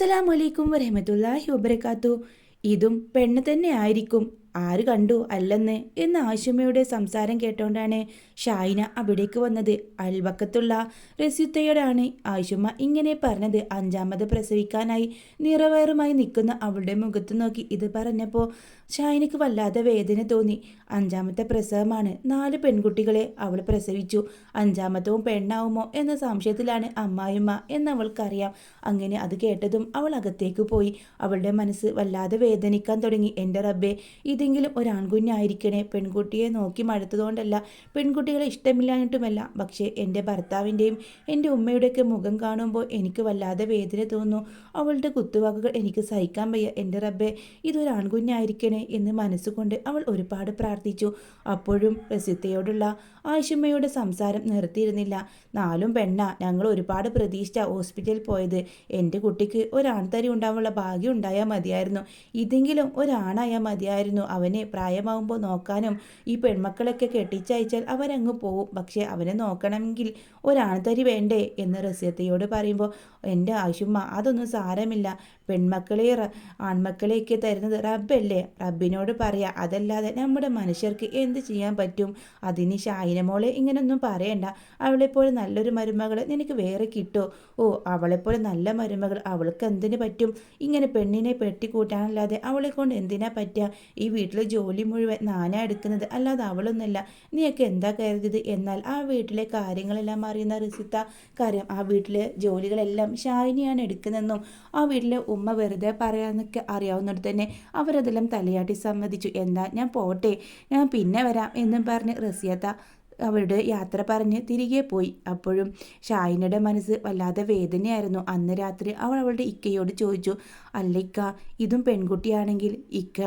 അസ്സലാമലൈക്കും വരഹമത്തല്ലാഹി വബർക്കാത്തു ഇതും പെണ്ണ് തന്നെ ആയിരിക്കും ആര് കണ്ടു അല്ലെന്ന് എന്ന് ആശുമയുടെ സംസാരം കേട്ടോണ്ടാണ് ഷായിന അവിടേക്ക് വന്നത്. അയൽവക്കത്തുള്ള റസിത്തയോടാണ് ആശുമ ഇങ്ങനെ പറഞ്ഞത്. അഞ്ചാമത് പ്രസവിക്കാനായി നിറവയറുമായി നിൽക്കുന്ന അവളുടെ മുഖത്ത് നോക്കി ഇത് പറഞ്ഞപ്പോൾ ഷായിനക്ക് വല്ലാതെ വേദന തോന്നി. അഞ്ചാമത്തെ പ്രസവമാണ്. നാല് പെൺകുട്ടികളെ അവൾ പ്രസവിച്ചു. അഞ്ചാമത്തവും പെണ്ണാവുമോ എന്ന സംശയത്തിലാണ് അമ്മായിമ്മ എന്നവൾക്കറിയാം. അങ്ങനെ അത് കേട്ടതും അവൾ അകത്തേക്ക് പോയി. അവളുടെ മനസ്സ് വല്ലാതെ വേദനിക്കാൻ തുടങ്ങി. എന്റെ റബ്ബേ ഇതെങ്കിലും ഒരു ആൺകുഞ്ഞായിരിക്കണേ പെൺകുട്ടിയെ നോക്കി മടുത്തതുകൊണ്ടല്ല പെൺകുട്ടികളെ ഇഷ്ടമില്ലാഞ്ഞിട്ടുമല്ല. പക്ഷേ എന്റെ ഭർത്താവിന്റെയും എന്റെ ഉമ്മയുടെയൊക്കെ മുഖം കാണുമ്പോൾ എനിക്ക് വല്ലാതെ വേദന തോന്നുന്നു. അവളുടെ കുത്തുവാക്കുകൾ എനിക്ക് സഹിക്കാൻ വയ്യ. എന്റെ റബ്ബെ ഇതൊരു ആൺകുഞ്ഞായിരിക്കണേ എന്ന് മനസ്സുകൊണ്ട് അവൾ ഒരുപാട് പ്രാർത്ഥിച്ചു. അപ്പോഴും പ്രസിദ്ധയോടുള്ള ആയിഷമ്മയുടെ സംസാരം നിർത്തിയിരുന്നില്ല. നാലും പെണ്ണ ഞങ്ങൾ ഒരുപാട് പ്രതീക്ഷിച്ച ഹോസ്പിറ്റലിൽ പോയത്. എന്റെ കുട്ടിക്ക് ഒരാൺതരി ഉണ്ടാവാനുള്ള ഭാഗ്യം ഉണ്ടായാൽ മതിയായിരുന്നു. ഇതെങ്കിലും ഒരാണായാൽ മതിയായിരുന്നു. അവനെ പ്രായമാകുമ്പോൾ നോക്കാനും ഈ പെൺമക്കളൊക്കെ കെട്ടിച്ചയച്ചാൽ അവരങ്ങ് പോവും. പക്ഷേ അവനെ നോക്കണമെങ്കിൽ ഒരാൺതരി വേണ്ടേ എന്ന് റസിയത്തയോട് പറയുമ്പോൾ എന്റെ ആശുമ്മ അതൊന്നും സാരമില്ല. പെൺമക്കളെ ആൺമക്കളെയൊക്കെ തരുന്നത് റബ്ബല്ലേ. റബ്ബിനോട് പറയാം അതല്ലാതെ നമ്മുടെ മനുഷ്യർക്ക് എന്ത് ചെയ്യാൻ പറ്റും? അതിന് ഷായിനമോളെ ഇങ്ങനൊന്നും പറയണ്ട. അവളെപ്പോലെ നല്ലൊരു മരുമകൾ നിനക്ക് വേറെ കിട്ടോ? ഓ അവളെപ്പോലെ നല്ല മരുമകൾ അവൾക്ക് എന്തിനു പറ്റും? ഇങ്ങനെ പെണ്ണിനെ പെട്ടിക്കൂട്ടാനല്ലാതെ അവളെ കൊണ്ട് എന്തിനാ പറ്റുക ഈ വീട്ടിലെ ജോലി മുഴുവൻ നാനാ എടുക്കുന്നത്. അല്ലാതെ അവളൊന്നല്ല നീയൊക്കെ എന്താ കരുതിയത്? എന്നാൽ ആ വീട്ടിലെ കാര്യങ്ങളെല്ലാം അറിയുന്ന റിസിത്ത കാര്യം ആ വീട്ടിലെ ജോലികളെല്ലാം ഷായിനിയാണ് എടുക്കുന്നതെന്നും ആ വീട്ടിലെ ഉമ്മ വെറുതെ പറയാമെന്നൊക്കെ അറിയാവുന്നിടത്ത് തന്നെ അവരതെല്ലാം തലയാട്ടി സമ്മതിച്ചു. എന്താ? ഞാൻ പോട്ടെ. ഞാൻ പിന്നെ വരാം എന്നും പറഞ്ഞ് റസിയത്ത അവരുടെ യാത്ര പറഞ്ഞ് തിരികെ പോയി. അപ്പോഴും ഷായിനയുടെ മനസ്സ് വല്ലാതെ വേദനയായിരുന്നു. അന്ന് രാത്രി അവൾ അവളുടെ ഇക്കയോട് ചോദിച്ചു അല്ല ഇക്ക ഇതും പെൺകുട്ടിയാണെങ്കിൽ ഇക്ക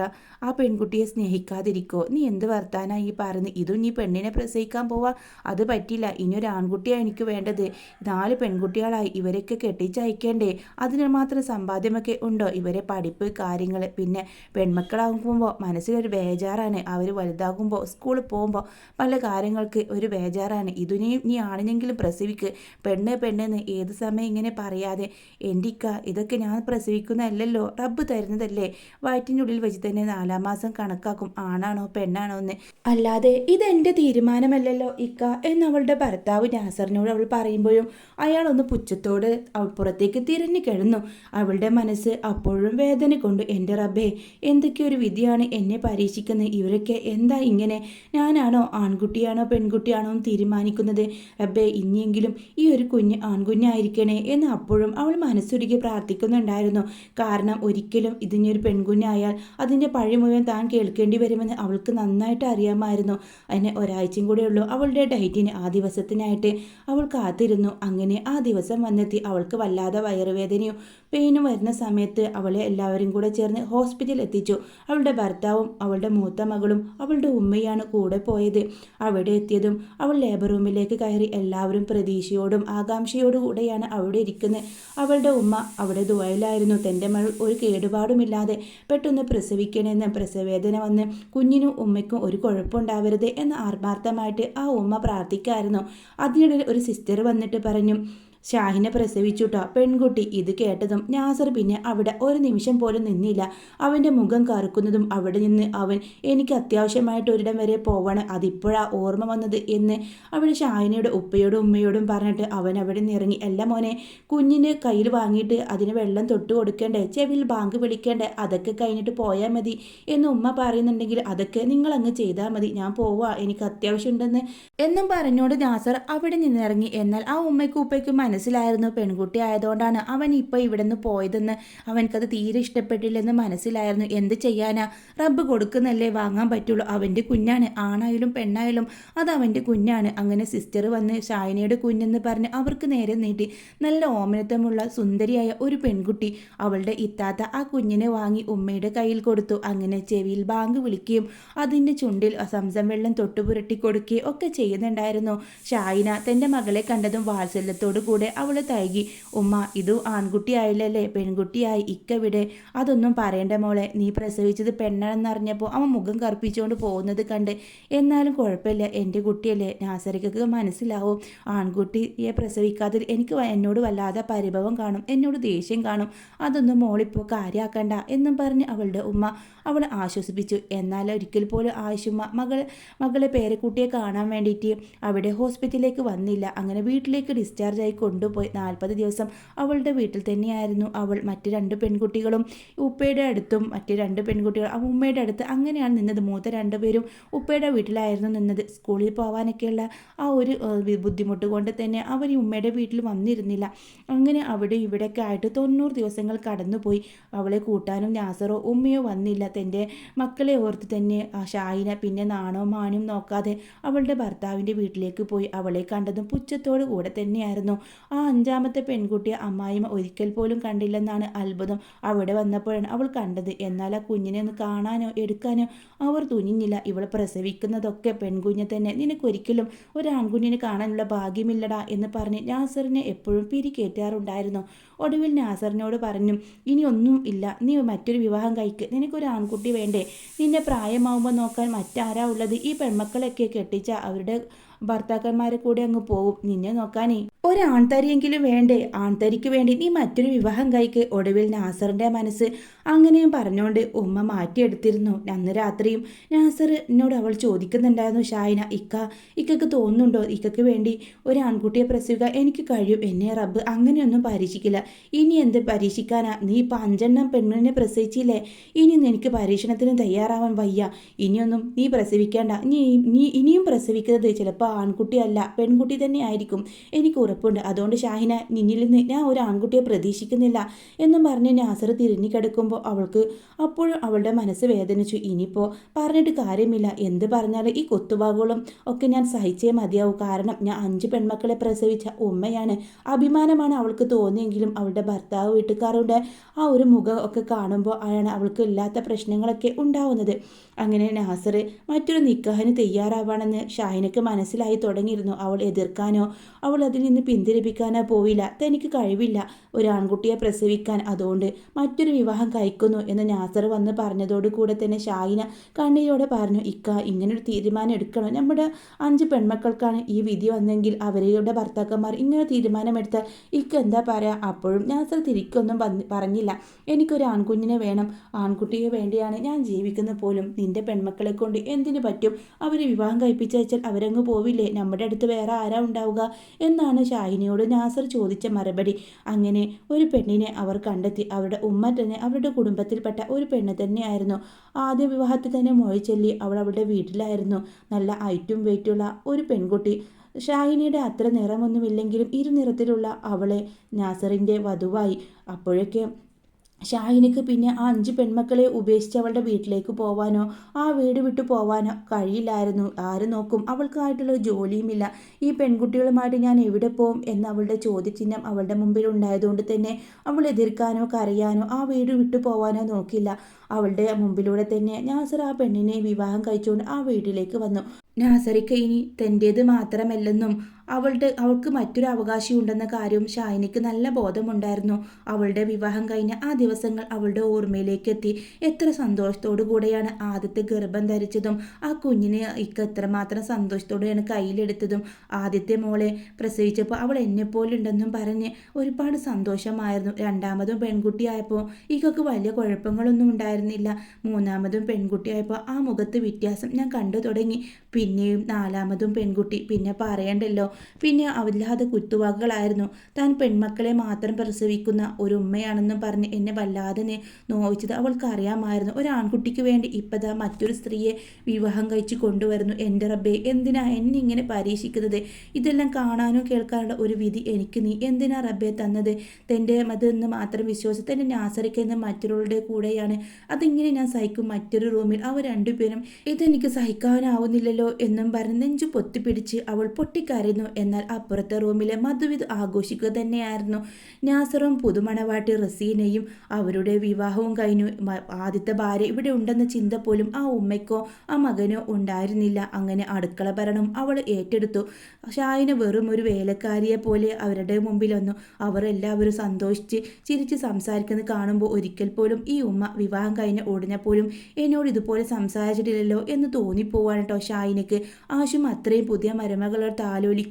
ആ പെൺകുട്ടിയെ സ്നേഹിക്കാതിരിക്കോ? നീ എന്ത് വർത്താനായി പറഞ്ഞ് ഇതും നീ പെണ്ണിനെ പ്രസവിക്കാൻ പോവാ. അത് പറ്റില്ല. ഇനി ഒരു ആൺകുട്ടിയാണ് എനിക്ക് വേണ്ടത്. നാല് പെൺകുട്ടികളായി ഇവരൊക്കെ കെട്ടിച്ചയക്കേണ്ടേ? അതിന് മാത്രം സമ്പാദ്യമൊക്കെ ഉണ്ടോ? ഇവരെ പഠിപ്പ് കാര്യങ്ങൾ പിന്നെ പെൺമക്കളാകുമ്പോൾ മനസ്സിലൊരു ബേജാറാണ്. അവർ വലുതാകുമ്പോൾ സ്കൂളിൽ പോകുമ്പോൾ പല കാര്യങ്ങൾക്ക് ഒരു ബേജാറാണ്. ഇതിനെയും നീ ആണിനെങ്കിലും പ്രസവിക്ക്. പെണ്ണ് പെണ്ണെന്ന് ഏത് സമയം ഇങ്ങനെ പറയാതെ എന്റിക്ക ഇതൊക്കെ ഞാൻ പ്രസവിക്കുന്നതല്ലല്ലോ റബ്ബ് തരുന്നതല്ലേ? വയറ്റിനുള്ളിൽ വെച്ച് തന്നെ നാലാം മാസം കണക്കാക്കും ആണാണോ പെണ്ണാണോ എന്ന്. അല്ലാതെ ഇതെന്റെ തീരുമാനമല്ലല്ലോ ഇക്ക എന്നവളുടെ ഭർത്താവ് നാസറിനോട് അവൾ പറയുമ്പോഴും അയാളൊന്ന് പുച്ഛത്തോട് അവൾ പുറത്തേക്ക് തിരിഞ്ഞു കിഴന്നു അവളുടെ മനസ്സ് അപ്പോഴും വേദന കൊണ്ട് എന്റെ റബ്ബേ എന്തൊക്കെ ഒരു വിധിയാണ് എന്നെ പരീക്ഷിക്കുന്നത്? ഇവരൊക്കെ എന്താ ഇങ്ങനെ? ഞാനാണോ ആൺകുട്ടിയാണോ പെൺകുട്ടിയാണോ എന്ന് തീരുമാനിക്കുന്നത്? അബേ ഇനിയെങ്കിലും ഈ ഒരു കുഞ്ഞ് ആൺകുഞ്ഞായിരിക്കണേ എന്ന് അപ്പോഴും അവൾ മനസ്സൊരുക്കി പ്രാർത്ഥിക്കുന്നുണ്ടായിരുന്നു. കാരണം ഒരിക്കലും ഇതിനൊരു പെൺകുഞ്ഞായാൽ അതിന്റെ പഴി മുഴുവൻ താൻ കേൾക്കേണ്ടി വരുമെന്ന് അവൾക്ക് നന്നായിട്ട് അറിയാമായിരുന്നു. അതിന് ഒരാഴ്ചയും കൂടെ ഉള്ളൂ അവളുടെ ഡയറ്റിന് ആ ദിവസത്തിനായിട്ട് അവൾ കാത്തിരുന്നു. അങ്ങനെ ആ ദിവസം വന്നെത്തി അവൾക്ക് വല്ലാതെ വയറുവേദനയും പെയിനും വരുന്ന സമയത്ത് അവളെ എല്ലാവരും കൂടെ ചേർന്ന് ഹോസ്പിറ്റലിൽ എത്തിച്ചു. അവളുടെ ഭർത്താവും അവളുടെ മൂത്ത മകളും അവളുടെ ഉമ്മയാണ് കൂടെ പോയത്. അവിടെ എത്തിയതും അവൾ ലേബർ റൂമിലേക്ക് കയറി എല്ലാവരും പ്രതീക്ഷയോടും ആകാംക്ഷയോടും കൂടെയാണ് അവിടെ ഇരിക്കുന്നത് അവളുടെ ഉമ്മ അവിടെ ദുബായിലായിരുന്നു. തന്റെ മകൾ ഒരു കേടുപാടുമില്ലാതെ പെട്ടെന്ന് പ്രസവിക്കണമെന്ന് പ്രസവേദന വന്ന് കുഞ്ഞിനും ഉമ്മയ്ക്കും ഒരു കുഴപ്പമുണ്ടാവരുത് എന്ന് ആത്മാർത്ഥമായിട്ട് ആ ഉമ്മ പ്രാർത്ഥിക്കായിരുന്നു. അതിനിടയിൽ ഒരു സിസ്റ്റർ വന്നിട്ട് പറഞ്ഞു ഷാഹിനെ പ്രസവിച്ചുട്ടോ. പെൺകുട്ടി ഇത് കേട്ടതും നാസർ പിന്നെ അവിടെ ഒരു നിമിഷം പോലും നിന്നില്ല. അവന്റെ മുഖം കറുക്കുന്നതും അവിടെ നിന്ന് അവൻ എനിക്ക് അത്യാവശ്യമായിട്ട് ഒരിടം വരെ പോവാണ്. അതിപ്പോഴാ ഓർമ്മ വന്നത് എന്ന് അവിടെ ഷാഹിനയുടെ ഉപ്പയോടും ഉമ്മയോടും പറഞ്ഞിട്ട് അവൻ അവിടെ നിന്ന് ഇറങ്ങി. അല്ല മോനെ കുഞ്ഞിന് കയ്യിൽ വാങ്ങിയിട്ട് അതിന് വെള്ളം തൊട്ട് കൊടുക്കേണ്ടേ? ചെവിൽ ബാങ്ക് വിളിക്കേണ്ടേ? അതൊക്കെ കഴിഞ്ഞിട്ട് പോയാൽ മതി എന്ന് ഉമ്മ പറയുന്നുണ്ടെങ്കിൽ അതൊക്കെ നിങ്ങൾ അങ്ങ് ചെയ്താൽ മതി. ഞാൻ പോവാ. എനിക്ക് അത്യാവശ്യമുണ്ടെന്ന് എന്നും പറഞ്ഞോട് നാസർ അവിടെ നിന്നിറങ്ങി എന്നാൽ ആ ഉമ്മയ്ക്കും ഉപ്പയ്ക്കും മനസ്സിലായിരുന്നു. പെൺകുട്ടി ആയതുകൊണ്ടാണ് അവൻ ഇപ്പോൾ ഇവിടെ നിന്ന് പോയതെന്ന്. അവൻക്കത് തീരെ ഇഷ്ടപ്പെട്ടില്ലെന്ന് മനസ്സിലായിരുന്നു. എന്ത് ചെയ്യാനാ? റബ്ബ് കൊടുക്കുന്നല്ലേ വാങ്ങാൻ പറ്റുള്ളൂ. അവന്റെ കുഞ്ഞാണ്. ആണായാലും പെണ്ണായാലും അത് അവന്റെ കുഞ്ഞാണ്. അങ്ങനെ സിസ്റ്റർ വന്ന് ഷായനയുടെ കുഞ്ഞെന്ന് പറഞ്ഞ് അവർക്ക് നേരെ നീട്ടി. നല്ല ഓമനത്വമുള്ള സുന്ദരിയായ ഒരു പെൺകുട്ടി അവളുടെ ഇത്താത്ത ആ കുഞ്ഞിനെ വാങ്ങി ഉമ്മയുടെ കയ്യിൽ കൊടുത്തു. അങ്ങനെ ചെവിയിൽ ബാങ്ക് വിളിക്കുകയും അതിന്റെ ചുണ്ടിൽ സംസം വെള്ളം തൊട്ടുപുരട്ടി കൊടുക്കുകയും ഒക്കെ ചെയ്യുന്നുണ്ടായിരുന്നു. ഷായിന തന്റെ മകളെ കണ്ടതും വാത്സല്യത്തോടു കൂടെ പറഞ്ഞുകൊണ്ട് അവൾ തൈകി ഉമ്മ ഇത് ആൺകുട്ടിയായില്ലല്ലേ? പെൺകുട്ടിയായി ഇക്കവിടെ അതൊന്നും പറയേണ്ട മോളെ. നീ പ്രസവിച്ചത് പെണ്ണാണെന്നറിഞ്ഞപ്പോൾ അവൻ മുഖം കറുപ്പിച്ചുകൊണ്ട് പോകുന്നത് കണ്ട് എന്നാലും കുഴപ്പമില്ല. എന്റെ കുട്ടിയല്ലേ. നാസരിക്കൊക്കെ മനസ്സിലാവും. ആൺകുട്ടിയെ പ്രസവിക്കാതിൽ എനിക്ക് എന്നോട് വല്ലാതെ പരിഭവം കാണും. എന്നോട് ദേഷ്യം കാണും. അതൊന്നും മോളിപ്പോൾ കാര്യമാക്കണ്ട എന്നും പറഞ്ഞ് അവളുടെ ഉമ്മ അവളെ ആശ്വസിപ്പിച്ചു. എന്നാൽ ഒരിക്കൽ പോലും ആവശ്യമ്മ മകൾ മകളെ പേരക്കുട്ടിയെ കാണാൻ വേണ്ടിയിട്ട് അവിടെ ഹോസ്പിറ്റലിലേക്ക് വന്നില്ല. അങ്ങനെ വീട്ടിലേക്ക് ഡിസ്ചാർജ് ആയി കൊണ്ടുപോയി. നാൽപ്പത് ദിവസം അവളുടെ വീട്ടിൽ തന്നെയായിരുന്നു അവൾ. മറ്റു രണ്ട് പെൺകുട്ടികളും ഉപ്പയുടെ അടുത്തും മറ്റു രണ്ട് പെൺകുട്ടികൾ ഉമ്മയുടെ അടുത്ത് അങ്ങനെയാണ് നിന്നത്. മൂത്ത രണ്ടുപേരും ഉപ്പയുടെ വീട്ടിലായിരുന്നു നിന്നത്. സ്കൂളിൽ പോകാനൊക്കെയുള്ള ആ ഒരു ബുദ്ധിമുട്ട് കൊണ്ട് തന്നെ അവർ ഈ ഉമ്മയുടെ വീട്ടിൽ വന്നിരുന്നില്ല. അങ്ങനെ അവിടെ ഇവിടെയൊക്കെ ആയിട്ട് തൊണ്ണൂറ് ദിവസങ്ങൾ കടന്നുപോയി. അവളെ കൂട്ടാനും നാസറോ ഉമ്മയോ വന്നില്ല. തന്റെ മക്കളെ ഓർത്ത് തന്നെ ഷായിന പിന്നെ നാണോ മാനും നോക്കാതെ അവളുടെ ഭർത്താവിന്റെ വീട്ടിലേക്ക് പോയി. അവളെ കണ്ടതും പുച്ഛത്തോടു കൂടെ തന്നെയായിരുന്നു. ആ അഞ്ചാമത്തെ പെൺകുട്ടിയെ അമ്മായിമ ഒരിക്കൽ പോലും കണ്ടില്ലെന്നാണ് അത്ഭുതം. അവിടെ വന്നപ്പോഴാണ് അവൾ കണ്ടത്. എന്നാൽ ആ കുഞ്ഞിനെ ഒന്ന് കാണാനോ എടുക്കാനോ അവർ തുനിഞ്ഞില്ല. ഇവൾ പ്രസവിക്കുന്നതൊക്കെ പെൺകുഞ്ഞെ തന്നെ. നിനക്കൊരിക്കലും ഒരു ആൺകുഞ്ഞിനെ കാണാനുള്ള ഭാഗ്യമില്ലടാ എന്ന് പറഞ്ഞ് നാസറിനെ എപ്പോഴും പിരികേറ്റാറുണ്ടായിരുന്നു. ഒടുവിൽ നാസറിനോട് പറഞ്ഞു ഇനി ഒന്നും ഇല്ല. നീ മറ്റൊരു വിവാഹം കഴിക്ക്. നിനക്കൊരു ആൺകുട്ടി വേണ്ടേ? നിന്റെ പ്രായമാവുമ്പോൾ നോക്കാൻ മറ്റാരാ ഉള്ളത്? ഈ പെൺമക്കളൊക്കെ കെട്ടിച്ച അവരുടെ ഭർത്താക്കന്മാരെ കൂടെ അങ്ങ് പോവും. നിന്നെ നോക്കാനേ. ഒരാൺതരിയെങ്കിലും വേണ്ടേ? ആൺതരിക്ക് വേണ്ടി നീ മറ്റൊരു വിവാഹം കഴിക്ക്. ഒടുവിൽ നാസറിന്റെ മനസ്സ് അങ്ങനെയും പറഞ്ഞുകൊണ്ട് ഉമ്മ മാറ്റിയെടുത്തിരുന്നു. അന്ന് രാത്രിയും നാസർ എന്നോട് അവൾ ചോദിക്കുന്നുണ്ടായിരുന്നു ഷായന ഇക്ക ഇക്കക്ക് തോന്നുന്നുണ്ടോ? ഇക്കക്ക് വേണ്ടി ഒരു ആൺകുട്ടിയെ പ്രസവിക്കാൻ എനിക്ക് കഴിയും. എന്നെ റബ്ബ് അങ്ങനെയൊന്നും പരീക്ഷിക്കില്ല. ഇനി എന്ത് പരീക്ഷിക്കാനാ? നീ ഇപ്പം അഞ്ചെണ്ണം പെണ്ണിനെ പ്രസവിച്ചില്ലേ? ഇനി എനിക്ക് പരീക്ഷണത്തിന് തയ്യാറാവാൻ വയ്യ. ഇനിയൊന്നും നീ പ്രസവിക്കേണ്ട. നീ നീ ഇനിയും പ്രസവിക്കുന്നത് ചിലപ്പോൾ ആൺകുട്ടിയല്ല പെൺകുട്ടി തന്നെ ആയിരിക്കും. എനിക്ക് ഉറപ്പുണ്ട്. അതുകൊണ്ട് ഷാഹിന നിന്നിൽ നിന്ന് ഞാൻ ഒരു ആൺകുട്ടിയെ പ്രതീക്ഷിക്കുന്നില്ല എന്നും പറഞ്ഞ് നാസർ തിരിഞ്ഞു കിടക്കുമ്പോൾ അവൾക്ക് അപ്പോഴും അവളുടെ മനസ്സ് വേദനിച്ചു. ഇനിയിപ്പോൾ പറഞ്ഞിട്ട് കാര്യമില്ല. എന്ത് പറഞ്ഞാലും ഈ കൊത്തുവാകുകളും ഒക്കെ ഞാൻ സഹിച്ചേ മതിയാവും. കാരണം ഞാൻ അഞ്ച് പെൺമക്കളെ പ്രസവിച്ച ഉമ്മയാണ്. അഭിമാനമാണ് അവൾക്ക് തോന്നിയെങ്കിലും അവളുടെ ഭർത്താവ് വീട്ടുകാരുടെ ആ ഒരു മുഖം ഒക്കെ കാണുമ്പോൾ ആണ് അവൾക്ക് ഇല്ലാത്ത പ്രശ്നങ്ങളൊക്കെ ഉണ്ടാവുന്നത്. അങ്ങനെ നാസർ മറ്റൊരു നിക്കാഹിന് തയ്യാറാവാണെന്ന് ഷാഹിനക്ക് മനസ്സിലായി തുടങ്ങിയിരുന്നു. അവൾ എതിർക്കാനോ അവൾ അതിൽ നിന്ന് പിന്തിരിപ്പിക്കാനോ പോവില്ല. തനിക്ക് കഴിവില്ല ഒരു ആൺകുട്ടിയെ പ്രസവിക്കാൻ. അതുകൊണ്ട് മറ്റൊരു വിവാഹം കഴിക്കുന്നു എന്ന് നാസർ വന്ന് പറഞ്ഞതോടു കൂടെ തന്നെ ഷായിന കണ്ണീരോടെ പറഞ്ഞു ഇക്ക ഇങ്ങനൊരു തീരുമാനം എടുക്കണം? നമ്മുടെ അഞ്ച് പെൺമക്കൾക്കാണ് ഈ വിധി വന്നെങ്കിൽ അവരുടെ ഭർത്താക്കന്മാർ ഇങ്ങനെ തീരുമാനമെടുത്താൽ ഇക്ക എന്താ പറയാ? അപ്പോഴും നാസർ തിരിക്കൊന്നും പറഞ്ഞില്ല. എനിക്കൊരു ആൺകുഞ്ഞിനെ വേണം. ആൺകുട്ടിയെ വേണ്ടിയാണ് ഞാൻ ജീവിക്കുന്ന പോലും. നിന്റെ പെൺമക്കളെ കൊണ്ട് എന്തിനു പറ്റും? അവരെ വിവാഹം കഴിപ്പിച്ചയച്ചാൽ അവരങ്ങ് പോവില്ലേ? നമ്മുടെ അടുത്ത് വേറെ ആരാ ഉണ്ടാവുക? എന്നാണ് ഷാഹിനിയോട് നാസർ ചോദിച്ച മറുപടി. അങ്ങനെ ഒരു പെണ്ണിനെ അവർ കണ്ടെത്തി. അവരുടെ ഉമ്മ തന്നെ അവരുടെ കുടുംബത്തിൽപ്പെട്ട ഒരു പെണ്ണ് തന്നെയായിരുന്നു. ആദ്യ വിവാഹത്തിൽ തന്നെ മൊഴിച്ചല്ലി അവൾ അവളുടെ വീട്ടിലായിരുന്നു. നല്ല ഐറ്റും വെയിറ്റുള്ള ഒരു പെൺകുട്ടി. ഷാഹിനിയുടെ അത്ര നിറമൊന്നുമില്ലെങ്കിലും ഇരുനിറത്തിലുള്ള അവളെ നാസറിന്റെ വധുവായി. അപ്പോഴൊക്കെ ഷാഹിനിക്ക് പിന്നെ ആ അഞ്ച് പെൺമക്കളെ ഉപേക്ഷിച്ച് അവളുടെ വീട്ടിലേക്ക് പോവാനോ ആ വീട് വിട്ടു പോവാനോ കഴിയില്ലായിരുന്നു. ആര് നോക്കും അവൾക്കായിട്ടുള്ള ജോലിയുമില്ല. ഈ പെൺകുട്ടികളുമായിട്ട് ഞാൻ എവിടെ പോവും എന്ന അവളുടെ ചോദ്യചിഹ്നം അവളുടെ മുമ്പിൽ ഉണ്ടായതുകൊണ്ട് തന്നെ അവൾ എതിർക്കാനോ കരയാനോ ആ വീട് വിട്ടു പോവാനോ നോക്കില്ല അവളുടെ മുമ്പിലൂടെ തന്നെ നാസർ ആ പെണ്ണിനെ വിവാഹം കഴിച്ചുകൊണ്ട് ആ വീട്ടിലേക്ക് വന്നു. നാസറിക്ക് ഇനി തന്റേത് മാത്രമല്ലെന്നും അവളുടെ അവൾക്ക് മറ്റൊരു അവകാശി ഉണ്ടെന്ന കാര്യവും ഷായനിക്ക് നല്ല ബോധമുണ്ടായിരുന്നു. അവളുടെ വിവാഹം കഴിഞ്ഞ ആ ദിവസങ്ങൾ അവളുടെ ഓർമ്മയിലേക്ക് എത്തി എത്ര സന്തോഷത്തോടു കൂടെയാണ് ആദ്യത്തെ ഗർഭം ധരിച്ചതും ആ കുഞ്ഞിനെ ഇക്ക എത്രമാത്രം സന്തോഷത്തോടെയാണ് കയ്യിലെടുത്തതും. ആദ്യത്തെ മോളെ പ്രസവിച്ചപ്പോൾ അവൾ എന്നെപ്പോലുണ്ടെന്നും പറഞ്ഞ് ഒരുപാട് സന്തോഷമായിരുന്നു. രണ്ടാമതും പെൺകുട്ടിയായപ്പോൾ ഇക്കക്ക് വലിയ കുഴപ്പങ്ങളൊന്നും ഉണ്ടായിരുന്നില്ല. മൂന്നാമതും പെൺകുട്ടിയായപ്പോൾ ആ മുഖത്ത് വ്യത്യാസം ഞാൻ കണ്ടു തുടങ്ങി. പിന്നെയും നാലാമതും പെൺകുട്ടി. പിന്നെ പറയണ്ടല്ലോ പിന്നെ അവല്ലാതെ കുത്തുവാക്കുകളായിരുന്നു. താൻ പെൺമക്കളെ മാത്രം പ്രസവിക്കുന്ന ഒരു ഉമ്മയാണെന്നും പറഞ്ഞ് എന്നെ വല്ലാതെ നോവിച്ചത് അവൾക്ക് അറിയാമായിരുന്നു ഒരു ആൺകുട്ടിക്ക് വേണ്ടി ഇപ്പതാ മറ്റൊരു സ്ത്രീയെ വിവാഹം കഴിച്ച് കൊണ്ടുവരുന്നു. എന്റെ റബ്ബേ എന്തിനാ എന്നെ ഇങ്ങനെ പരീക്ഷിക്കുന്നത്? ഇതെല്ലാം കാണാനോ കേൾക്കാനുള്ള ഒരു വിധി എനിക്ക് നീ എന്തിനാ റബ്ബെ തന്നത്? തന്റെ മതെന്ന് മാത്രം വിശ്വസിച്ച് തന്നെ നാസറിക്കുന്ന മറ്റൊരാളുടെ കൂടെയാണ്. അതിങ്ങനെ ഞാൻ സഹിക്കും മറ്റൊരു റൂമിൽ. അവർ രണ്ടുപേരും ഇതെനിക്ക് സഹിക്കാനാവുന്നില്ലല്ലോ എന്നും പറഞ്ഞ് നെഞ്ചു പൊത്തിപ്പിടിച്ച് അവൾ പൊട്ടിക്കരയുന്നു. ഉണ്ടായിരുന്നു എന്നാൽ അപ്പുറത്തെ റൂമിലെ മധുവിത് ആഘോഷിക്കുക തന്നെയായിരുന്നു. നാസറും പുതുമണവാട്ടി റസീനയും അവരുടെ വിവാഹവും കഴിഞ്ഞു. ആദ്യത്തെ ഭാര്യ ഇവിടെ ഉണ്ടെന്ന ചിന്ത പോലും ആ ഉമ്മയ്ക്കോ ആ മകനോ ഉണ്ടായിരുന്നില്ല. അങ്ങനെ അടുക്കള ഭരണം അവൾ ഏറ്റെടുത്തു. ഷായിന് വെറും ഒരു വേലക്കാരിയെ പോലെ അവരുടെ മുമ്പിൽ വന്നു. അവർ എല്ലാവരും സന്തോഷിച്ച് ചിരിച്ച് സംസാരിക്കുന്നത് കാണുമ്പോൾ ഒരിക്കൽ പോലും ഈ ഉമ്മ വിവാഹം കഴിഞ്ഞ ഉടനെ പോലും എന്നോട് ഇതുപോലെ സംസാരിച്ചിട്ടില്ലല്ലോ എന്ന് തോന്നിപ്പോവാണ് കേട്ടോ ഷായിനക്ക് ആശും അത്രയും പുതിയ മരുമകളോട് മരുമകളെ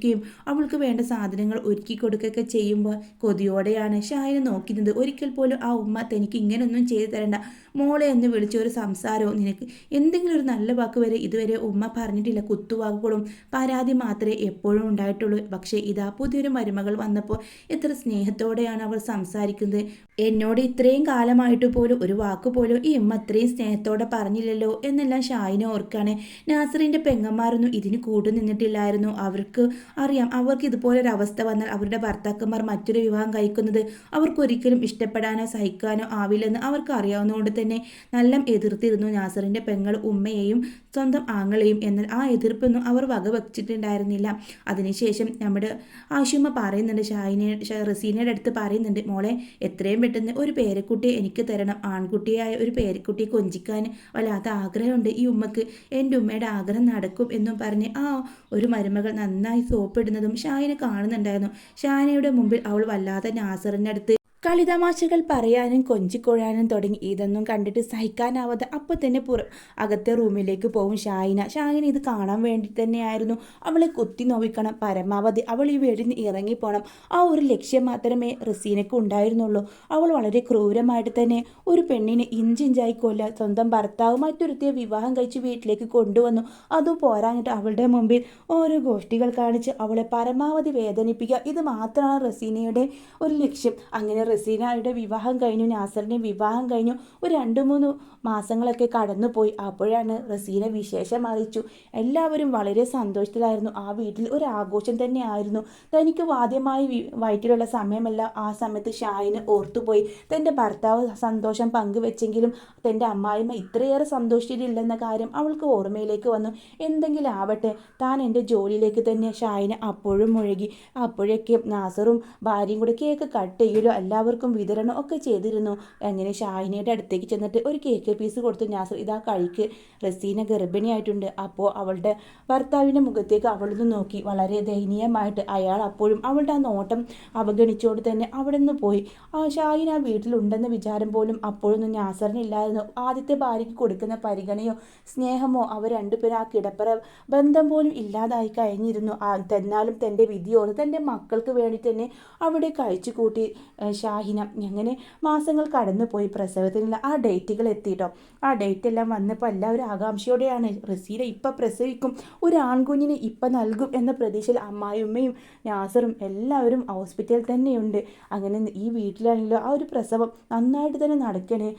താലോലിക്കുകയും അവൾക്ക് വേണ്ട സാധനങ്ങൾ ഒരുക്കി കൊടുക്കുകയൊക്കെ ചെയ്യുമ്പോൾ കൊതിയോടെയാണ് ഷായന നോക്കുന്നത്. ഒരിക്കൽ പോലും ആ ഉമ്മ തനിക്ക് ഇങ്ങനെയൊന്നും ചെയ്തു തരണ്ട. മോളെ എന്ന് വിളിച്ച ഒരു സംസാരവും നിനക്ക് എന്തെങ്കിലും ഒരു നല്ല വാക്ക് വരെ ഇതുവരെ ഉമ്മ പറഞ്ഞിട്ടില്ല. കുത്തുവാക്കുകളും പരാതി മാത്രമേ എപ്പോഴും ഉണ്ടായിട്ടുള്ളൂ. പക്ഷേ ഇതാ പുതിയൊരു മരുമകൾ വന്നപ്പോൾ എത്ര സ്നേഹത്തോടെയാണ് അവൾ സംസാരിക്കുന്നത്. എന്നോട് ഇത്രയും കാലമായിട്ട് പോലും ഒരു വാക്ക് പോലും ഈ ഉമ്മ അത്രയും സ്നേഹത്തോടെ പറഞ്ഞില്ലല്ലോ എന്നെല്ലാം ഷായിനെ ഓർക്കാണ്. നാസറിന്റെ പെങ്ങന്മാരൊന്നും ഇതിന് കൂട്ടു നിന്നിട്ടില്ലായിരുന്നു. അവർക്ക് അറിയാം അവർക്ക് ഇതുപോലൊരു അവസ്ഥ വന്നാൽ അവരുടെ ഭർത്താക്കന്മാർ മറ്റൊരു വിവാഹം കഴിക്കുന്നത് അവർക്കൊരിക്കലും ഇഷ്ടപ്പെടാനോ സഹിക്കാനോ ആവില്ലെന്ന് അവർക്ക് അറിയാവുന്നതുകൊണ്ട് തന്നെ നല്ല എതിർത്തിരുന്നു നാസറിന്റെ പെങ്ങൾ ഉമ്മയെയും സ്വന്തം ആങ്ങളെയും എന്നാൽ ആ എതിർപ്പൊന്നും അവർ വകവച്ചിട്ടുണ്ടായിരുന്നില്ല. അതിനുശേഷം നമ്മുടെ ആശുമ്മ പറയുന്നുണ്ട് ഷാഹിനെ റസീനയുടെ അടുത്ത് പറയുന്നുണ്ട് മോളെ എത്രയും പെട്ടെന്ന് ഒരു പേരക്കുട്ടിയെ എനിക്ക് തരണം. ആൺകുട്ടിയായ ഒരു പേരക്കുട്ടിയെ കൊഞ്ചിക്കാൻ വല്ലാത്ത ആഗ്രഹമുണ്ട്. ഈ ഉമ്മക്ക് എന്റെ ഉമ്മയുടെ ആഗ്രഹം നടക്കും എന്നും പറഞ്ഞ് ആ ഒരു മരുമകൾ നന്നായി സോപ്പിടുന്നതും ഷാഹിനെ കാണുന്നുണ്ടായിരുന്നു. ഷാഹിനയുടെ മുമ്പിൽ അവൾ വല്ലാതെ നാസറിന്റെ അടുത്ത് കളിതമാശകൾ പറയാനും കൊഞ്ചിക്കൊഴാനും തുടങ്ങി. ഇതൊന്നും കണ്ടിട്ട് സഹിക്കാനാവാതെ അപ്പോൾ തന്നെ പുറ അകത്തെ റൂമിലേക്ക് പോകും ഷായിന ഷായിന ഇത് കാണാൻ വേണ്ടി തന്നെയായിരുന്നു. അവളെ കൊത്തി നോവിക്കണം. പരമാവധി അവൾ ഈ വീടിന് ഇറങ്ങിപ്പോണം. ആ ഒരു ലക്ഷ്യം മാത്രമേ റസീനയ്ക്ക് ഉണ്ടായിരുന്നുള്ളൂ. അവൾ വളരെ ക്രൂരമായിട്ട് തന്നെ ഒരു പെണ്ണിനെ ഇഞ്ചിഞ്ചായി കൊല്ല സ്വന്തം ഭർത്താവ് മറ്റൊരുത്തിയെ വിവാഹം കഴിച്ച് വീട്ടിലേക്ക് കൊണ്ടുവന്നു. അതും പോരാഞ്ഞിട്ട് അവളുടെ മുമ്പിൽ ഓരോ ഗോഷ്ഠികൾ കാണിച്ച് അവളെ പരമാവധി വേദനിപ്പിക്കുക. ഇത് മാത്രമാണ് റസീനയുടെ ഒരു ലക്ഷ്യം. അങ്ങനെ റസീനയുടെ വിവാഹം കഴിഞ്ഞു നാസറിന്റെ വിവാഹം കഴിഞ്ഞു. ഒരു രണ്ട് മൂന്ന് മാസങ്ങളൊക്കെ കടന്നുപോയി. അപ്പോഴാണ് റസീന വിശേഷം അറിയിച്ചു. എല്ലാവരും വളരെ സന്തോഷത്തിലായിരുന്നു. ആ വീട്ടിൽ ഒരു ആഘോഷം തന്നെയായിരുന്നു. തനിക്ക് വാദ്യമായി വയറ്റിലുള്ള സമയമല്ല ആ സമയത്ത് ഷായിന് ഓർത്തുപോയി. തന്റെ ഭർത്താവ് സന്തോഷം പങ്കുവെച്ചെങ്കിലും തന്റെ അമ്മായിമ്മ ഇത്രയേറെ സന്തോഷിച്ചിട്ടില്ലെന്ന കാര്യം അവൾക്ക് ഓർമ്മയിലേക്ക് വന്നു. എന്തെങ്കിലും ആവട്ടെ താൻ എന്റെ ജോലിയിലേക്ക് തന്നെ ഷായിന് അപ്പോഴും മുഴുകി. അപ്പോഴൊക്കെ നാസറും ഭാര്യയും കൂടെ കേക്ക് കട്ട് ചെയ്യലോ എല്ലാവർക്കും വിതരണം ഒക്കെ ചെയ്തിരുന്നു. അങ്ങനെ ഷാഹിനയുടെ അടുത്തേക്ക് ചെന്നിട്ട് ഒരു കേക്ക് പീസ് കൊടുത്തു. നാസർ ഇതാ കഴിക്ക്. റസീന ഗർഭിണിയായിട്ടുണ്ട്. അപ്പോൾ അവളുടെ ഭർത്താവിന്റെ മുഖത്തേക്ക് അവളൊന്ന് നോക്കി. വളരെ ദയനീയമായിട്ട് അയാൾ അപ്പോഴും അവളുടെ ആ നോട്ടം അവഗണിച്ചുകൊണ്ട് തന്നെ അവിടെ നിന്ന് പോയി. ആ ഷാഹിൻ ആ വീട്ടിലുണ്ടെന്ന വിചാരം പോലും അപ്പോഴൊന്നും നാസറിനില്ലായിരുന്നു. ആദ്യത്തെ ഭാര്യയ്ക്ക് കൊടുക്കുന്ന പരിഗണയോ സ്നേഹമോ അവർ രണ്ടുപേരും ആ കിടപ്പറ ബന്ധം പോലും ഇല്ലാതായി കഴിഞ്ഞിരുന്നു. എന്നാലും തന്റെ വിധിയോട് തന്റെ മക്കൾക്ക് വേണ്ടി തന്നെ അവിടെ കഴിച്ചു കൂട്ടി. ഷാഹിന അങ്ങനെ മാസങ്ങൾ കടന്നുപോയി പ്രസവത്തിനുള്ള ആ ഡേറ്റുകൾ എത്തിയിട്ടോ ആ ഡേറ്റ് എല്ലാം വന്നപ്പോൾ എല്ലാവരും ആകാംക്ഷയോടെയാണ്. റസീല ഇപ്പം പ്രസവിക്കും. ഒരു ആൺകുഞ്ഞിനെ ഇപ്പം നൽകും എന്ന പ്രതീക്ഷയിൽ അമ്മായിയമ്മയും നാസറും എല്ലാവരും ഹോസ്പിറ്റലിൽ തന്നെയുണ്ട്. അങ്ങനെ ഈ വീട്ടിലാണെങ്കിലും ആ ഒരു പ്രസവം നന്നായിട്ട് തന്നെ നടക്കണേ.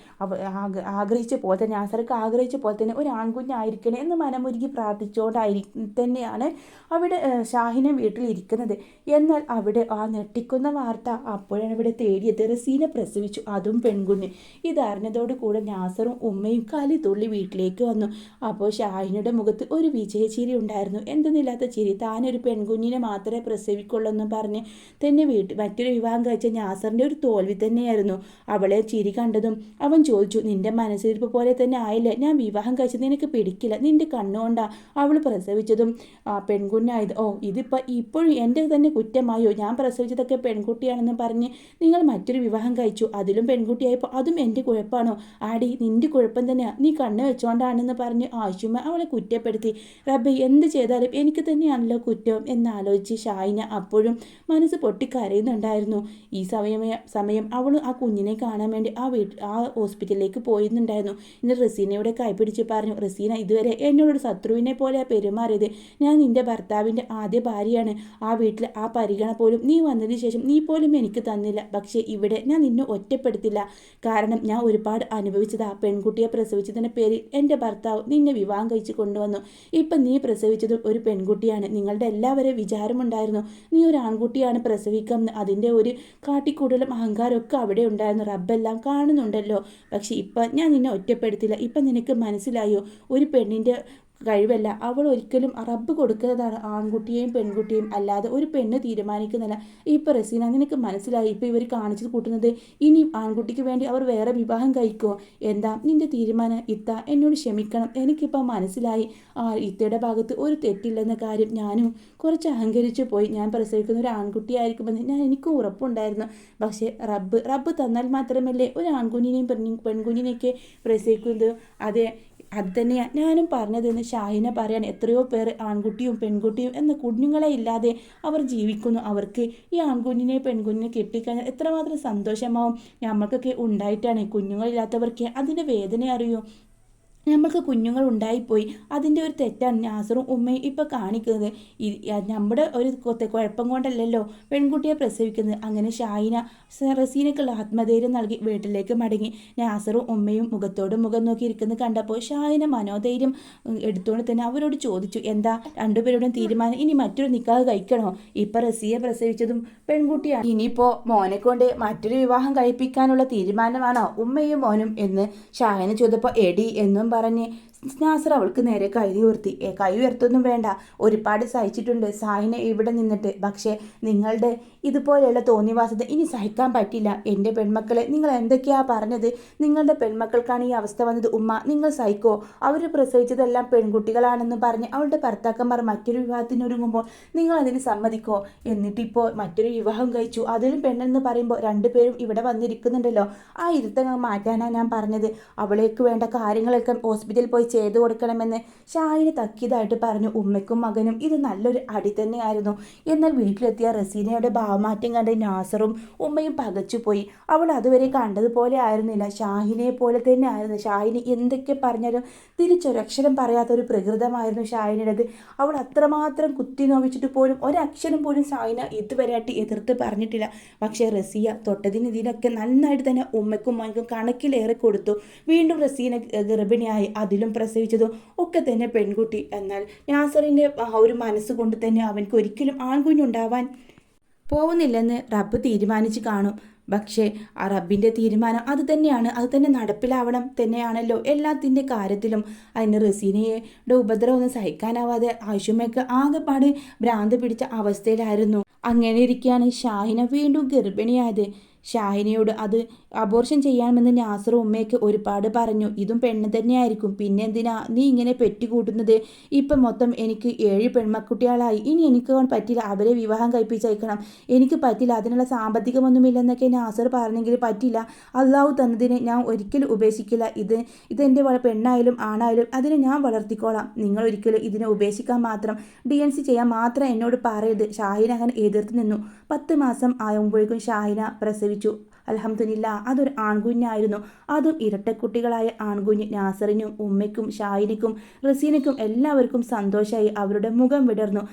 ആഗ്രഹിച്ച പോലെ തന്നെ നാസർക്ക് ആഗ്രഹിച്ച പോലെ തന്നെ ഒരു ആൺകുഞ്ഞായിരിക്കണേ എന്ന് മനമൊരുക്കി പ്രാർത്ഥിച്ചുകൊണ്ടായി തന്നെയാണ് അവിടെ ഷാഹിന വീട്ടിലിരിക്കുന്നത്. എന്നാൽ അവിടെ ആ ഞെട്ടിക്കുന്ന വാർത്ത അപ്പോഴാണ് ഇവിടെ റസീന പ്രസവിച്ചു. അതും പെൺകുഞ്ഞ്. ഇതറിഞ്ഞതോട് കൂടെ നാസറും ഉമ്മയും കലി തുള്ളി വീട്ടിലേക്ക് വന്നു. അപ്പോൾ ഷാഹിനയുടെ മുഖത്ത് ഒരു വിജയചിരി ഉണ്ടായിരുന്നു. എന്തെന്നില്ലാത്ത ചിരി. താനൊരു പെൺകുഞ്ഞിനെ മാത്രമേ പ്രസവിക്കുള്ളൂ എന്ന് പറഞ്ഞ് തന്നെ വീട്ടിൽ മറ്റൊരു വിവാഹം കഴിച്ച നാസറിന്റെ ഒരു തോൽവി തന്നെയായിരുന്നു. അവളെ ചിരി കണ്ടതും അവൻ ചോദിച്ചു നിന്റെ മനസ്സിരിപ്പ് പോലെ തന്നെ ആയില്ലേ? ഞാൻ വിവാഹം കഴിച്ചത് നിനക്ക് പിടിക്കില്ല. നിന്റെ കണ്ണുകൊണ്ടാ അവൾ പ്രസവിച്ചതും ആ പെൺകുഞ്ഞായത്. ഓ ഇതിപ്പോൾ ഇപ്പോഴും എന്റെ തന്നെ കുറ്റമായോ? ഞാൻ പ്രസവിച്ചതൊക്കെ പെൺകുട്ടിയാണെന്ന് പറഞ്ഞ് നിങ്ങൾ മറ്റൊരു വിവാഹം കഴിച്ചു. അതിലും പെൺകുട്ടിയായപ്പോൾ അതും എന്റെ കുഴപ്പമാണോ ആടി നിന്റെ കുഴപ്പം തന്നെയാണ് നീ കണ്ണ് വെച്ചോണ്ടാണെന്ന് പറഞ്ഞ് ആശുമ അവളെ കുറ്റപ്പെടുത്തി. റബ്ബെ എന്ത് ചെയ്താലും എനിക്ക് തന്നെയാണല്ലോ കുറ്റം എന്നാലോചിച്ച് ഷായിന അപ്പോഴും മനസ്സ് പൊട്ടിക്കരയുന്നുണ്ടായിരുന്നു. ഈ സമയമേ സമയം അവൾ ആ കുഞ്ഞിനെ കാണാൻ വേണ്ടി ആ വീട്ടിൽ ആ ഹോസ്പിറ്റലിലേക്ക് പോയിരുന്നുണ്ടായിരുന്നു. ഇന്ന് റസീനയുടെ കൈപിടിച്ച് പറഞ്ഞു റസീന ഇതുവരെ എന്നോടൊരു ശത്രുവിനെ പോലെ പെരുമാറിയത് ഞാൻ നിന്റെ ഭർത്താവിന്റെ ആദ്യ ഭാര്യയാണ്. ആ വീട്ടിൽ ആ പരിഗണ പോലും നീ വന്നതിന് ശേഷം നീ പോലും എനിക്ക് തന്നില്ല. പക്ഷേ ഇവിടെ ഞാൻ നിന്നെ ഒറ്റപ്പെടുത്തില്ല. കാരണം ഞാൻ ഒരുപാട് അനുഭവിച്ചതാ പെൺകുട്ടിയെ പ്രസവിച്ചതിന്റെ പേരിൽ എന്റെ ഭർത്താവ് നിന്നെ വിവാഹം കഴിച്ച് കൊണ്ടുവന്നു. ഇപ്പം നീ പ്രസവിച്ചതും ഒരു പെൺകുട്ടിയാണ്. നിങ്ങളുടെ എല്ലാവരും വിചാരമുണ്ടായിരുന്നു നീ ഒരു ആൺകുട്ടിയാണ് പ്രസവിക്കാം അതിന്റെ ഒരു കാട്ടിക്കൂടലും അഹങ്കാരമൊക്കെ അവിടെ ഉണ്ടായിരുന്നു. റബ്ബെല്ലാം കാണുന്നുണ്ടല്ലോ. പക്ഷേ ഇപ്പം ഞാൻ നിന്നെ ഒറ്റപ്പെടുത്തില്ല. ഇപ്പം നിനക്ക് മനസ്സിലായോ? ഒരു പെണ്ണിന്റെ കഴിവല്ല. അവൾ ഒരിക്കലും റബ്ബ് കൊടുക്കുന്നതാണ് ആൺകുട്ടിയെയും പെൺകുട്ടിയെയും അല്ലാതെ ഒരു പെണ്ണ് തീരുമാനിക്കുന്നില്ല ഇപ്പൊ റസീന നിനക്ക് മനസ്സിലായി. ഇപ്പൊ ഇവർ കാണിച്ചു കൂട്ടുന്നത് ഇനിയും ആൺകുട്ടിക്ക് വേണ്ടി അവർ വേറെ വിവാഹം കഴിക്കുമോ എന്താ നിന്റെ തീരുമാനം? ഇത്ത എന്നോട് ക്ഷമിക്കണം. എനിക്കിപ്പോൾ മനസ്സിലായി. ആ ഇത്തയുടെ ഭാഗത്ത് ഒരു തെറ്റില്ലെന്ന കാര്യം ഞാനും കുറച്ച് അഹങ്കരിച്ചു പോയി. ഞാൻ പ്രസവിക്കുന്ന ഒരു ആൺകുട്ടിയായിരിക്കുമെന്ന് ഞാൻ എനിക്ക് ഉറപ്പുണ്ടായിരുന്നു. പക്ഷേ റബ്ബ് റബ്ബ് തന്നാൽ മാത്രമല്ലേ ഒരു ആൺകുഞ്ഞിനെയും പെൺകുഞ്ഞിനെയൊക്കെ പ്രസവിക്കുന്നത്? അതെ അത് തന്നെയാണ് ഞാനും പറഞ്ഞതെന്ന് ഷാഹിനെ പറയാൻ എത്രയോ പേർ ആൺകുട്ടിയും പെൺകുട്ടിയും എന്ന കുഞ്ഞുങ്ങളെ ഇല്ലാതെ അവർ ജീവിക്കുന്നു. അവർക്ക് ഈ ആൺകുഞ്ഞിനെ പെൺകുഞ്ഞിനെ കിട്ടിക്കഴിഞ്ഞാൽ എത്രമാത്രം സന്തോഷമാവും. നമ്മൾക്കൊക്കെ ഉണ്ടായിട്ടാണ് കുഞ്ഞുങ്ങളില്ലാത്തവർക്ക് അതിന്റെ വേദന അറിയൂ നമ്മൾക്ക് കുഞ്ഞുങ്ങൾ ഉണ്ടായിപ്പോയി. അതിന്റെ ഒരു തെറ്റാണ് നാസറും ഉമ്മയും ഇപ്പോൾ കാണിക്കുന്നത്. നമ്മുടെ ഒരു കുഴപ്പം കൊണ്ടല്ലല്ലോ പെൺകുട്ടിയെ പ്രസവിക്കുന്നത്. അങ്ങനെ ഷായിന റസീനക്കുള്ള ആത്മധൈര്യം നൽകി വീട്ടിലേക്ക് മടങ്ങി. നാസറും ഉമ്മയും മുഖത്തോട് മുഖം നോക്കിയിരിക്കുന്നത് കണ്ടപ്പോൾ ഷായിന മനോധൈര്യം എടുത്തുകൊണ്ട് തന്നെ അവരോട് ചോദിച്ചു എന്താ രണ്ടുപേരുടെയും തീരുമാനം? ഇനി മറ്റൊരു നിക്കാഹ് കഴിക്കണോ? ഇപ്പം റസിയെ പ്രസവിച്ചതും പെൺകുട്ടിയാണ്. ഇനിയിപ്പോൾ മോനെ കൊണ്ട് മറ്റൊരു വിവാഹം കഴിപ്പിക്കാനുള്ള തീരുമാനമാണോ ഉമ്മയും മോനും? എന്ന് ഷായന ചോദിച്ചപ്പോൾ എടി എന്നും പറഞ്ഞ് നാസർ അവൾക്ക് നേരെ കൈ ഉയർത്തി. കൈ ഉയർത്തൊന്നും വേണ്ട. ഒരുപാട് സഹിച്ചിട്ടുണ്ട്. സായിനെ ഇവിടെ നിന്നിട്ട്. പക്ഷേ നിങ്ങളുടെ ഇതുപോലെയുള്ള തോന്നിവാസത ഇനി സഹിക്കാൻ പറ്റില്ല. എന്റെ പെൺമക്കളെ നിങ്ങൾ എന്തൊക്കെയാ പറഞ്ഞത്? നിങ്ങളുടെ പെൺമക്കൾക്കാണ് ഈ അവസ്ഥ വന്നത്. ഉമ്മ നിങ്ങൾ സഹിക്കോ? അവർ പ്രസവിച്ചതെല്ലാം പെൺകുട്ടികളാണെന്ന് പറഞ്ഞ് അവളുടെ ഭർത്താക്കന്മാർ മറ്റൊരു വിവാഹത്തിനൊരുങ്ങുമ്പോൾ നിങ്ങൾ അതിന് സമ്മതിക്കോ? എന്നിട്ടിപ്പോൾ മറ്റൊരു വിവാഹം കഴിച്ചു. അതിലും പെണ്ണെന്ന് പറയുമ്പോൾ രണ്ടുപേരും ഇവിടെ വന്നിരിക്കുന്നുണ്ടല്ലോ. ആ ഇരുത്തങ്ങൾ മാറ്റാനാണ് ഞാൻ പറഞ്ഞത്. അവളേക്ക് വേണ്ട കാര്യങ്ങളൊക്കെ ഹോസ്പിറ്റലിൽ പോയി ചെയ്തു കൊടുക്കണമെന്ന് ഷായിന് തക്കിയതായിട്ട് പറഞ്ഞു. ഉമ്മയ്ക്കും മകനും ഇത് നല്ലൊരു അടി തന്നെയായിരുന്നു. എന്നാൽ വീട്ടിലെത്തിയ റസീനയുടെ ഭാവമാറ്റം കണ്ട് നാസറും ഉമ്മയും പകച്ചുപോയി അവൾ അതുവരെ കണ്ടതുപോലെ ആയിരുന്നില്ല. ഷാഹിനെ പോലെ തന്നെ ആയിരുന്നു. ഷാഹിനി എന്തൊക്കെ പറഞ്ഞാലും തിരിച്ചൊരക്ഷരം പറയാത്ത ഒരു പ്രകൃതമായിരുന്നു ഷാഹിനിയുടേത് അവൾ അത്രമാത്രം കുത്തി നോവിച്ചിട്ട് പോലും ഒരക്ഷരം പോലും ഷാഹിന ഇതുവരെ ഇതുവരെയായിട്ട് എതിർത്ത് പറഞ്ഞിട്ടില്ല. പക്ഷേ റസിയ തൊട്ടതിന് ഇതിനൊക്കെ നന്നായിട്ട് തന്നെ ഉമ്മയ്ക്കും മകനും കണക്കിലേറെ കൊടുത്തു. വീണ്ടും റസീന ഗർഭിണിയായി അതിലും പ്രസവിച്ചതും ഒക്കെ തന്നെ പെൺകുട്ടി. എന്നാൽ നാസറിന്റെ ആ ഒരു മനസ്സുകൊണ്ട് തന്നെ അവൻക്ക് ഒരിക്കലും ആൺകുഞ്ഞുണ്ടാവാൻ പോകുന്നില്ലെന്ന് റബ്ബ് തീരുമാനിച്ച് കാണും. പക്ഷേ ആ റബ്ബിന്റെ തീരുമാനം അത് തന്നെയാണ്. അത് തന്നെ നടപ്പിലാവണം തന്നെയാണല്ലോ എല്ലാത്തിന്റെ കാര്യത്തിലും. അതിന് റസീനയുടെ ഉപദ്രവം സഹിക്കാനാവാതെ ആശുമയ്ക്ക് ആകെപ്പാട് ഭ്രാന്ത് പിടിച്ച അവസ്ഥയിലായിരുന്നു. അങ്ങനെ ഇരിക്കുകയാണ് ഷാഹിന വീണ്ടും ഗർഭിണിയായത്. ഷാഹിനയോട് അത് അബോർഷൻ ചെയ്യാമെന്ന് നാസർ ഉമ്മയൊക്കെ ഒരുപാട് പറഞ്ഞു. ഇതും പെണ്ണ് തന്നെയായിരിക്കും. പിന്നെ എന്തിനാ? നീ ഇങ്ങനെ പെറ്റുകൂട്ടുന്നത്? ഇപ്പം മൊത്തം എനിക്ക് ഏഴ് പെൺമക്കുട്ടികളായി. ഇനി എനിക്ക് പറ്റില്ല. അവരെ വിവാഹം കഴിപ്പിച്ചയക്കണം. എനിക്ക് പറ്റില്ല. അതിനുള്ള സാമ്പത്തികമൊന്നുമില്ലെന്നൊക്കെ നാസർ പറഞ്ഞെങ്കിൽ പറ്റില്ല. അള്ളാഹു തന്നതിനെ ഞാൻ ഒരിക്കലും ഉപേക്ഷിക്കില്ല. ഇത് ഇതെന്റെ പെണ്ണായാലും ആണായാലും അതിനെ ഞാൻ വളർത്തിക്കോളാം. നിങ്ങൾ ഒരിക്കലും ഇതിനെ ഉപേക്ഷിക്കാൻ മാത്രം ഡി എൻ സി ചെയ്യാൻ മാത്രം എന്നോട് പറയരുത്. ഷാഹിന അങ്ങനെ എതിർത്ത് നിന്നു. പത്ത് മാസം ആകുമ്പോഴേക്കും ഷാഹിന പ്രസവിച്ചു അലഹമ്മദില്ല അതൊരു ആൺകുഞ്ഞായിരുന്നു. അതും ഇരട്ടക്കുട്ടികളായ ആൺകുഞ്ഞ് നാസറിനും ഉമ്മയ്ക്കും ഷായിനിക്കും റസീനയ്ക്കും എല്ലാവർക്കും സന്തോഷമായി അവരുടെ മുഖം വിടർന്നു.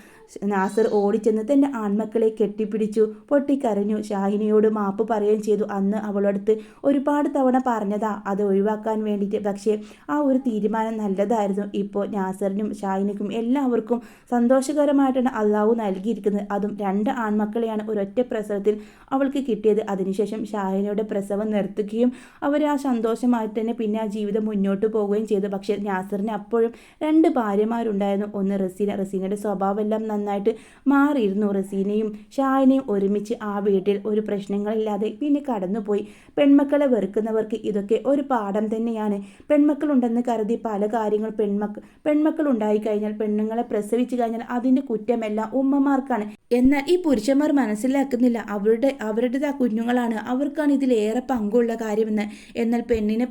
നാസർ ഓടിച്ചെന്ന് തന്റെ ആൺമക്കളെ കെട്ടിപ്പിടിച്ചു പൊട്ടിക്കരഞ്ഞു. ഷാഹിനിയോട് മാപ്പ് പറയുകയും ചെയ്തു. അന്ന് അവളടുത്ത് ഒരുപാട് തവണ പറഞ്ഞതാ അത് ഒഴിവാക്കാൻ വേണ്ടിയിട്ട്. പക്ഷേ ആ ഒരു തീരുമാനം നല്ലതായിരുന്നു. ഇപ്പോൾ നാസറിനും ഷാഹിനിക്കും എല്ലാവർക്കും സന്തോഷകരമായിട്ടാണ് അള്ളാഹു നൽകിയിരിക്കുന്നത്. അതും രണ്ട് ആൺമക്കളെയാണ് ഒരൊറ്റ പ്രസവത്തിൽ അവൾക്ക് കിട്ടിയത്. അതിനുശേഷം ഷാഹിനയുടെ പ്രസവം നിർത്തുകയും അവർ ആ സന്തോഷമായി തന്നെ പിന്നെ ആ ജീവിതം മുന്നോട്ട് പോവുകയും ചെയ്തു. പക്ഷേ നാസറിന് അപ്പോഴും രണ്ട് ഭാര്യമാരുണ്ടായിരുന്നു. ഒന്ന് റസീന. റസീനയുടെ സ്വഭാവമെല്ലാം നന്നായിട്ട് മാറിയിരുന്നു. റസീനയും ഷായനയും ഒരുമിച്ച് ആ വീട്ടിൽ ഒരു പ്രശ്നങ്ങളില്ലാതെ പിന്നെ കടന്നുപോയി. പെൺമക്കളെ വെറുക്കുന്നവർക്ക് ഇതൊക്കെ ഒരു പാഠം തന്നെയാണ്. പെൺമക്കളുണ്ടെന്ന് കരുതി പല കാര്യങ്ങൾ പെൺമക്കൾ പെൺമക്കൾ ഉണ്ടായി കഴിഞ്ഞാൽ പെണ്ണുങ്ങളെ പ്രസവിച്ചു കഴിഞ്ഞാൽ അതിന്റെ കുറ്റമെല്ലാം ഉമ്മമാർക്കാണ്. എന്നാൽ ഈ പുരുഷന്മാർ മനസ്സിലാക്കുന്നില്ല. അവരുടെ അവരുടേത് ആ കുഞ്ഞുങ്ങളാണ് അവർക്കാണ് ഇതിലേറെ പങ്കുള്ള കാര്യമെന്ന്. എന്നാൽ പെണ്ണിനെ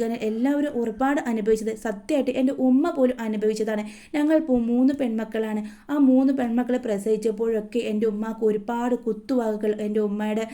കഴിഞ്ഞാൽ എല്ലാവരും ഒരുപാട് അനുഭവിച്ചത് സത്യമായിട്ട് എന്റെ ഉമ്മ പോലും അനുഭവിച്ചതാണ്. ഞങ്ങൾ മൂന്ന് പെൺമക്കളാണ്. ആ മൂന്ന് പെൺമക്കളെ പ്രസവിച്ചപ്പോഴൊക്കെ എന്റെ ഉമ്മക്ക് ഒരുപാട് കുത്തുവാക്കുകൾ എന്റെ ഉമ്മയുടെ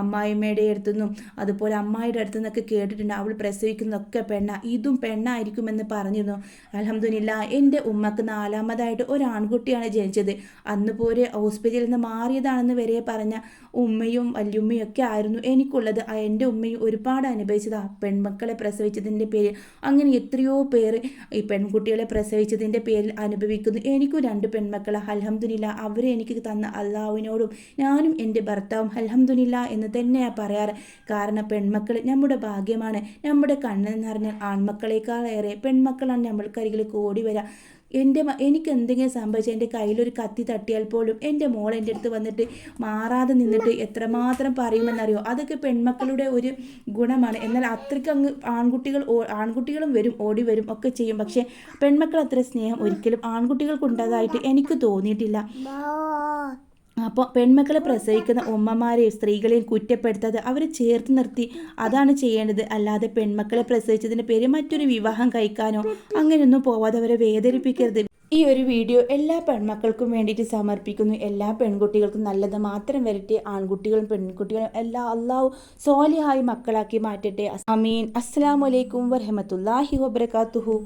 അമ്മായിമ്മയുടെ അടുത്തുനിന്നും അതുപോലെ അമ്മായിയുടെ അടുത്തു നിന്നൊക്കെ കേട്ടിട്ടുണ്ട്. അവൾ പ്രസവിക്കുന്നതൊക്കെ പെണ്ണ ഇതും പെണ്ണായിരിക്കുമെന്ന് പറഞ്ഞിരുന്നു. അലഹമില്ല എന്റെ ഉമ്മക്ക് നാലാമതായിട്ട് ഒരു ആൺകുട്ടിയാണ് ജനിച്ചത്. അന്ന് പോലെ ഹോസ്പിറ്റലിൽ നിന്ന് മാറിയതാണെന്ന് വരെ പറഞ്ഞ ഉമ്മയും വല്യുമ്മയും ഒക്കെ ആയിരുന്നു എനിക്കുള്ളത് എന്റെ ഉമ്മയും ഒരുപാട് അനുഭവിച്ചതാ പെൺമക്കളെ പ്രസവിച്ചതിന്റെ പേരിൽ. അങ്ങനെ എത്രയോ പേര് ഈ പെൺകുട്ടികളെ പ്രസവിച്ചതിന്റെ പേരിൽ അനുഭവിക്കുന്നു. എനിക്കും രണ്ട് പെൺമക്കളെ. അലഹമ്മദില്ല അവരെ എനിക്ക് തന്ന അള്ളാവിനോടും ഞാനും എന്റെ ഭർത്താവും അലഹമ്മദില്ല എന്ന് തന്നെയാണ് പറയാറ്. കാരണം പെൺമക്കൾ നമ്മുടെ ഭാഗ്യമാണ്. നമ്മുടെ കണ്ണെന്ന് പറഞ്ഞാൽ ആൺമക്കളെക്കാളേറെ പെൺമക്കളാണ് നമ്മൾക്കരികിലേക്ക് ഓടി വരിക എന്റെ എനിക്ക് എന്തെങ്കിലും സംഭവിച്ചാൽ എന്റെ കയ്യിലൊരു കത്തി തട്ടിയാൽ പോലും എന്റെ മോൾ എന്റെ അടുത്ത് വന്നിട്ട് മാറാതെ നിന്നിട്ട് എത്രമാത്രം പറയുമെന്നറിയോ? അതൊക്കെ പെൺമക്കളുടെ ഒരു ഗുണമാണ്. എന്നാൽ അത്രയ്ക്ക് അങ്ങ് ആൺകുട്ടികൾ ആൺകുട്ടികളും വരും ഓടി വരും ഒക്കെ ചെയ്യും. പക്ഷേ പെൺമക്കൾ അത്ര സ്നേഹം ഒരിക്കലും ആൺകുട്ടികൾക്കുണ്ടതായിട്ട് എനിക്ക് തോന്നിയിട്ടില്ല. അപ്പോൾ പെൺമക്കളെ പ്രസവിക്കുന്ന ഉമ്മമാരെയും സ്ത്രീകളെയും കുറ്റപ്പെടുത്താതെ അവരെ ചേർത്ത് നിർത്തി അതാണ് ചെയ്യേണ്ടത്. അല്ലാതെ പെൺമക്കളെ പ്രസവിച്ചതിന്റെ പേര് മറ്റൊരു വിവാഹം കഴിക്കാനോ അങ്ങനെയൊന്നും പോവാതെ അവരെ വേദനിപ്പിക്കരുത്. ഈ ഒരു വീഡിയോ എല്ലാ പെൺമക്കൾക്കും വേണ്ടിയിട്ട് സമർപ്പിക്കുന്നു. എല്ലാ പെൺകുട്ടികൾക്കും നല്ലത് മാത്രം വരട്ടെ. ആൺകുട്ടികളും പെൺകുട്ടികളും എല്ലാ അള്ളാഹു സോലിഹായി മക്കളാക്കി മാറ്റട്ടെ. അമീൻ. അസ്സാം വലൈക്കും വരഹമത്തല്ലാഹി വബർക്കാത്തുഹു